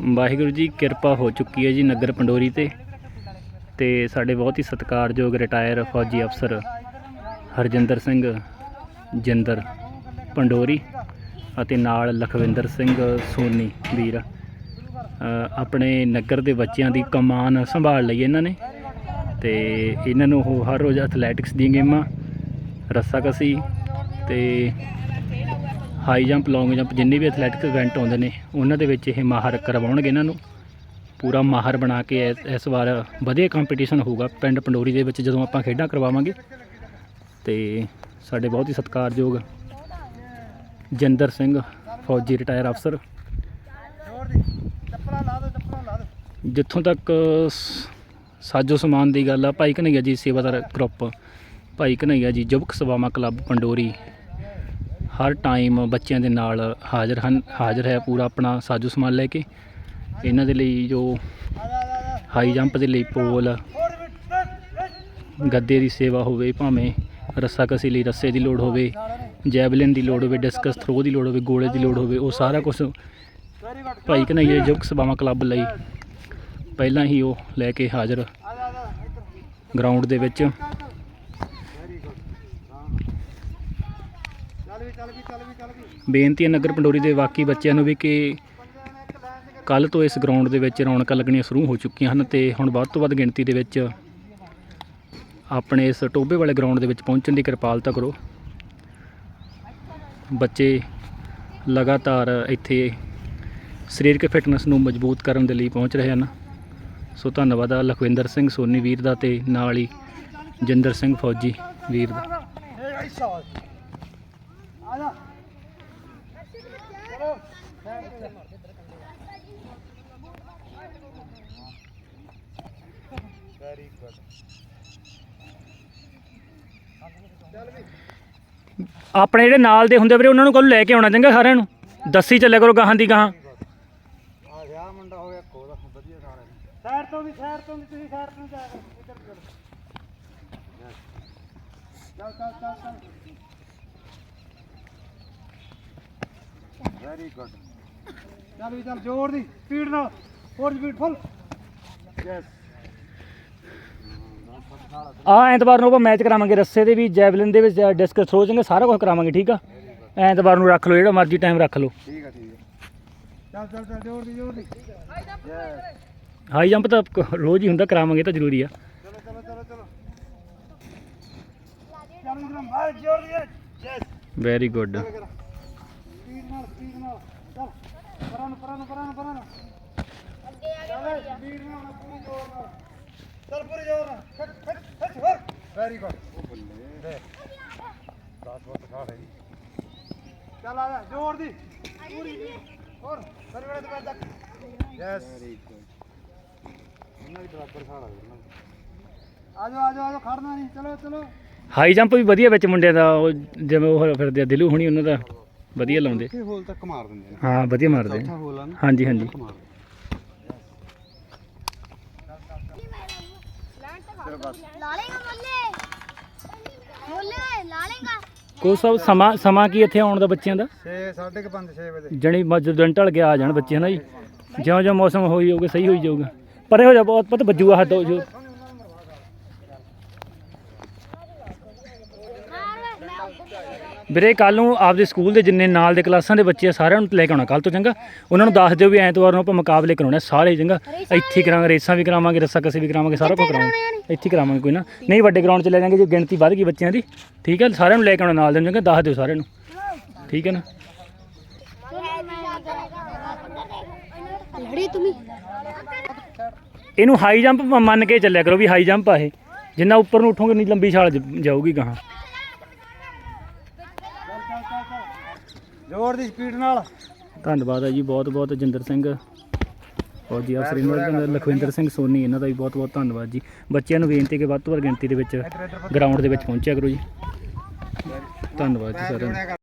ਵਾਹਿਗੁਰੂ ਜੀ, ਕਿਰਪਾ ਹੋ ਚੁੱਕੀ ਹੈ ਜੀ ਨਗਰ ਪੰਡੋਰੀ ਤੇ। ਤੇ ਸਾਡੇ ਬਹੁਤ ਹੀ ਸਤਿਕਾਰਯੋਗ ਰਿਟਾਇਰ ਫੌਜੀ ਅਫਸਰ ਹਰਜਿੰਦਰ ਸਿੰਘ ਜਿੰਦਰ ਪੰਡੋਰੀ ਅਤੇ ਨਾਲ ਲਖਵਿੰਦਰ ਸਿੰਘ ਸੋਨੀ ਵੀਰ। ਆਪਣੇ ਨਗਰ ਦੇ ਬੱਚਿਆਂ ਦੀ ਕਮਾਨ ਸੰਭਾਲ ਲਈ ਇਹਨਾਂ ਨੇ। ਤੇ ਇਹਨਾਂ ਨੂੰ ਉਹ ਹਰ ਰੋਜ਼ ਐਥਲੈਟਿਕਸ ਦੀਆਂ ਗੇਮਾਂ ਰੱਸਾਕਸੀ ਤੇ ਹਾਈ ਜੰਪ, ਲੌਂਗ ਜੰਪ, ਜਿੰਨੇ ਵੀ ਐਥਲੈਟਿਕਸ ਇਵੈਂਟ ਆਉਂਦੇ ਨੇ, ਉਹਨਾਂ ਦੇ ਵਿੱਚ ਇਹ ਮਾਹਰ ਕਰਵਾਉਣਗੇ ਇਹਨਾਂ ਨੂੰ। ਪੂਰਾ ਮਾਹਰ ਬਣਾ ਕੇ ਇਸ- ਵਾਰ ਵਧੀਆ ਕੰਪੀਟੀਸ਼ਨ ਹੋਊਗਾ। ਪਿੰਡ ਪੰਡੋਰੀ ਦੇ ਵਿੱਚ ਜਦੋਂ ਆਪਾਂ ਖੇਡਾਂ ਕਰਵਾਵਾਂਗੇ, ਤੇ ਸਾਡੇ ਬਹੁਤ ਹੀ ਸਤਿਕਾਰਯੋਗ ਜਿੰਦਰ ਸਿੰਘ, ਫੌਜੀ ਰਿਟਾਇਰ ਅਫਸਰ ਜਿੱਥੋਂ ਤੱਕ ਸ- ਸਾਜੋ ਸਮਾਨ ਦੀ ਗੱਲ ਆ, ਭਾਈ ਕਨਈਆ ਜੀ ਸੇਵਾਦਾਰ ਗਰੁੱਪ ਭਾਈ ਕਨਈਆ ਜੀ ਯੁਵਕ ਸੇਵਾਵਾਂ ਕਲੱਬ ਪੰਡੋਰੀ। ਹਰ ਟਾਈਮ ਬੱਚਿਆਂ ਦੇ ਨਾਲ ਹਾਜ਼ਰ ਹਨ, ਹਾਜ਼ਰ ਹੈ ਪੂਰਾ ਆਪਣਾ ਸਾਜੋ ਸਮਾਨ ਲੈ ਕੇ। ਇਹਨਾਂ ਦੇ ਲਈ ਜੋ ਹਾਈ ਜੰਪ ਦੇ ਲਈ ਪੋਲ ਗੱਦੇ ਦੀ ਸੇਵਾ ਹੋਵੇ, ਭਾਵੇਂ ਰੱਸਾ ਕਸੀ ਲਈ ਰੱਸੇ ਦੀ ਲੋੜ ਹੋਵੇ ਜੈਵਲਿਨ ਦੀ ਲੋੜ ਹੋਵੇ ਡਿਸਕਸ ਥਰੋ ਦੀ ਲੋੜ ਹੋਵੇ, ਗੋਲੇ ਦੀ ਲੋੜ ਹੋਵੇ, ਉਹ ਸਾਰਾ ਕੁਝ ਭਾਈ ਕਨਈਆ ਯੁਵਕ ਸਭਾਵਾਂ ਕਲੱਬ ਲਈ ਪਹਿਲਾਂ ਹੀ ਉਹ ਲੈ ਕੇ ਹਾਜ਼ਰ ਗਰਾਊਂਡ ਦੇ ਵਿੱਚ। ਬੇਨਤੀ ਹੈ ਨਗਰ ਪੰਡੋਰੀ ਦੇ ਬਾਕੀ ਬੱਚਿਆਂ ਨੂੰ ਵੀ ਕਿ ਕੱਲ ਤੋਂ ਇਸ ਗਰਾਊਂਡ ਦੇ ਵਿੱਚ ਰੌਣਕਾਂ ਲੱਗਣੀਆਂ ਸ਼ੁਰੂ ਹੋ ਚੁੱਕੀਆਂ ਹਨ ਤੇ ਹੁਣ ਵੱਧ ਤੋਂ ਵੱਧ ਗਿਣਤੀ ਦੇ ਵਿੱਚ ਆਪਣੇ ਇਸ ਟੋਬੇ ਵਾਲੇ ਗਰਾਊਂਡ ਦੇ ਵਿੱਚ ਪਹੁੰਚਣ ਦੀ ਕਿਰਪਾਲਤਾ ਕਰੋ। ਬੱਚੇ ਲਗਾਤਾਰ ਇੱਥੇ ਸਰੀਰਕ ਫਿਟਨੈਸ ਨੂੰ ਮਜ਼ਬੂਤ ਕਰਨ ਦੇ ਲਈ ਪਹੁੰਚ ਰਹੇ ਹਨ। ਸੋ ਧੰਨਵਾਦ ਆ ਲਖਵਿੰਦਰ ਸਿੰਘ ਸੋਨੀ ਵੀਰ ਦਾ ਤੇ ਨਾਲ ਹੀ ਜਿੰਦਰ ਸਿੰਘ ਫੌਜੀ ਵੀਰ ਦਾ। ਆਪਣੇ ਜਿਹੜੇ ਨਾਲ ਦੇ ਹੁੰਦੇ ਵੀਰੇ ਉਹਨਾਂ ਨੂੰ ਕੱਲ ਲੈ ਕੇ ਆਉਣਾ ਚੰਗਾ ਸਾਰਿਆਂ ਨੂੰ। ਦੱਸੀ ਚੱਲਿਆ ਕਰੋ ਗਾਹਾਂ ਦੀ ਗਾਹਾਂ। ਆ ਗਿਆ ਮੁੰਡਾ ਹੋ ਗਿਆ ਕੋਦਾ ਵਧੀਆ ਸਾਰਿਆਂ ਨੂੰ ਸਾਈਡ ਤੋਂ ਵੀ ਸਾਈਡ ਤੋਂ ਵੀ ਤੁਸੀਂ ਸਾਈਡ ਤੋਂ ਜਾ ਇੱਧਰ ਚਲੋ ਚੱਲ ਚੱਲ ਚੱਲ ਚੱਲ। ਵੈਰੀ ਗੁੱਡ ਚੱਲ ਵੀ ਚੱਲ ਜ਼ੋਰ ਦੀ ਸਪੀਡ ਨਾਲ। ਹੋਰ ਸਪੀਡ ਫੁੱਲ ਯੈਸ ਆ ਐਤਵਾਰ ਨੂੰ ਆਪਾਂ ਮੈਚ ਕਰਾਵਾਂਗੇ ਰੱਸੇ ਦੇ ਵੀ ਜੈਵਲਿਨ ਦੇ ਵਿੱਚ ਡਿਸਕਸ ਥਰੋ ਚੰਗਾ ਸਾਰਾ ਕੁਝ ਕਰਾਵਾਂਗੇ ਠੀਕ ਆ? ਐਤਵਾਰ ਨੂੰ ਰੱਖ ਲਓ ਜਿਹੜਾ ਮਰਜ਼ੀ ਟਾਈਮ ਰੱਖ ਲਓ। ਠੀਕ ਆ ਠੀਕ ਆ। ਚੱਲ ਚੱਲ ਚੱਲ ਜ਼ੋਰ ਦੀ ਜ਼ੋਰ ਦੀ। ਹਾਈ ਜੰਪ ਤਾਂ ਰੋਜ਼ ਹੀ ਹੁੰਦਾ ਕਰਾਵਾਂਗੇ ਤਾਂ ਜ਼ਰੂਰੀ ਆ। ਚਲੋ ਚਲੋ ਚਲੋ ਚਲੋ। ਚੱਲ ਇਧਰ ਬਾਹਰ ਜ਼ੋਰ ਦੀ ਯੈਸ ਵੈਰੀ ਗੁੱਡ ਸਪੀਡ ਨਾਲ ਸਪੀਡ ਨਾਲ ਚੱਲ ਪਰਾਂ ਨੂੰ ਪਰਾਂ ਨੂੰ ਪਰਾਂ ਨੂੰ ਪਰਾਂ ਨੂੰ ਚੱਲ ਸਪੀਡ ਨਾਲ ਪੂਰੀ ਜ਼ੋਰ ਨਾਲ। ਚੱਲ ਪੂਰੀ ਜ਼ੋਰ ਨਾਲ। ਖਿੱਚ ਖਿੱਚ ਖਿੱਚ ਹੋਰ। ਵੈਰੀ ਗੁੱਡ ਉਹ ਬੱਲੇ ਦੇ 10 ਬਹੁਤ ਖਾ ਰਹੀ ਚੱਲ ਆ ਜਾ ਜ਼ੋਰ ਦੀ। ਪੂਰੀ। ਹੋਰ ਸਰੀ ਵੇਲੇ ਤੇ ਪੈਰ ਤੱਕ। ਯੈਸ ਵੈਰੀ ਗੁੱਡ ਉਹਨਾਂ ਦੀ ਬਰਾਬਰ ਖਾ ਲੱਗਦਾ ਆ ਜਾਓ ਆ ਜਾਓ ਆ ਜਾਓ ਖੜਨਾ ਨਹੀਂ। ਚਲੋ ਚਲੋ। ਹਾਈ ਜੰਪ ਵੀ ਵਧੀਆ ਵਿੱਚ ਮੁੰਡਿਆਂ ਦਾ ਉਹ ਜਿਵੇਂ ਉਹ ਫਿਰਦੇ ਆ ਦਿਲੂ ਹੁਣੀ ਉਹਨਾਂ ਦਾ। ਵਧੀਆ ਲਾਉਂਦੇ। ਇੱਥੇ ਹੋਲ ਤੱਕ ਮਾਰ ਦਿੰਦੇ ਨੇ ਹਾਂ ਵਧੀਆ ਮਾਰਦੇ ਚੌਥਾ ਹੋਲ ਆ ਨਾ। ਹਾਂਜੀ ਹਾਂਜੀ। ਮਾਰ ਲਾ ਲੇਗਾ ਮੱਲੇ ਮੱਲੇ ਲਾ ਲੇਗਾ ਕੋ ਸਭ ਸਮਾਂ ਸਮਾਂ ਕੀ ਇੱਥੇ ਆਉਣ ਦਾ ਬੱਚਿਆਂ ਦਾ? 6 5:30 6 ਵਜੇ। ਜਣੀ ਜਦੋਂ ਢਲ ਕੇ ਆ ਜਾਣ ਬੱਚੇ ਹਨਾ ਜੀ? ਜਿਉਂ ਜਿਉਂ ਮੌਸਮ ਹੋਈ ਜਾਊਗਾ ਸਹੀ ਹੋਈ ਜਾਊਗਾ। ਪਰੇ ਹੋ ਜਾ ਬਹੁਤ ਪਤਾ ਵੱਜੂਗਾ ਹੱਥ ਜੋ ਵੀਰੇ ਕੱਲ ਨੂੰ ਆਪਦੇ ਸਕੂਲ ਦੇ ਜਿੰਨੇ ਨਾਲ ਦੇ ਕਲਾਸਾਂ ਦੇ ਬੱਚੇ ਆ ਸਾਰਿਆਂ ਨੂੰ ਲੈ ਕੇ ਆਉਣਾ ਕੱਲ ਤੋਂ ਚੰਗਾ। ਉਹਨਾਂ ਨੂੰ ਦੱਸ ਦਿਓ ਵੀ ਐਤਵਾਰ ਨੂੰ ਆਪਾਂ ਮੁਕਾਬਲੇ ਕਰਾਉਣੇ ਆ ਸਾਰੇ ਚੰਗਾ। ਇੱਥੇ ਹੀ ਕਰਾਂਗੇ ਰੇਸਾਂ ਵੀ ਕਰਾਵਾਂਗੇ ਰੱਸਾ ਕਸੇ ਵੀ ਕਰਾਵਾਂਗੇ ਸਾਰਾ ਕੁਝ ਕਰਾਵਾਂਗੇ। ਇੱਥੇ ਹੀ ਕਰਾਵਾਂਗੇ ਕੋਈ ਨਾ। ਨਹੀਂ ਵੱਡੇ ਗਰਾਊਂਡ 'ਚ ਲੈ ਜਾਾਂਗੇ ਜੇ ਗਿਣਤੀ ਵੱਧ ਗਈ ਬੱਚਿਆਂ ਦੀ ਠੀਕ ਹੈ ਸਾਰਿਆਂ ਨੂੰ ਲੈ ਕੇ ਆਉਣਾ ਨਾਲ ਦੇ ਨੂੰ ਚੰਗਾ ਦੱਸ ਦਿਓ ਸਾਰਿਆਂ ਨੂੰ। ਠੀਕ ਹੈ ਨਾ? ਲੜੀ ਤੁਮੀ ਇਹਨੂੰ ਹਾਈ ਜੰਪ ਮੰਨ ਕੇ ਚੱਲਿਆ ਕਰੋ ਵੀ ਹਾਈ ਜੰਪ ਆ ਇਹ। ਜਿੰਨਾ ਉੱਪਰ ਨੂੰ ਉੱਠੋਗੇ ਨਹੀਂ ਲੰਬੀ ਛਾਲ ਜਾਊਗੀ ਗਾਹਾਂ। ਜ਼ੋਰ ਦੀ ਸਪੀਡ ਨਾਲ। ਧੰਨਵਾਦ ਹੈ ਜੀ, ਬਹੁਤ ਬਹੁਤ ਜਿੰਦਰ ਸਿੰਘ। ਫੌਜੀ ਅਫਸਰ ਇਹਨਾਂ ਲਖਵਿੰਦਰ ਸਿੰਘ ਸੋਨੀ, ਇਹਨਾਂ ਦਾ ਵੀ ਬਹੁਤ ਬਹੁਤ ਧੰਨਵਾਦ ਜੀ। ਬੱਚਿਆਂ ਨੂੰ ਬੇਨਤੀ ਕਿ ਵੱਧ ਤੋਂ ਵੱਧ ਗਿਣਤੀ ਦੇ ਵਿੱਚ ਗਰਾਊਂਡ ਦੇ ਵਿੱਚ ਪਹੁੰਚਿਆ ਕਰੋ ਜੀ। ਧੰਨਵਾਦ ਜੀ ਸਾਰਿਆਂ ਨੂੰ।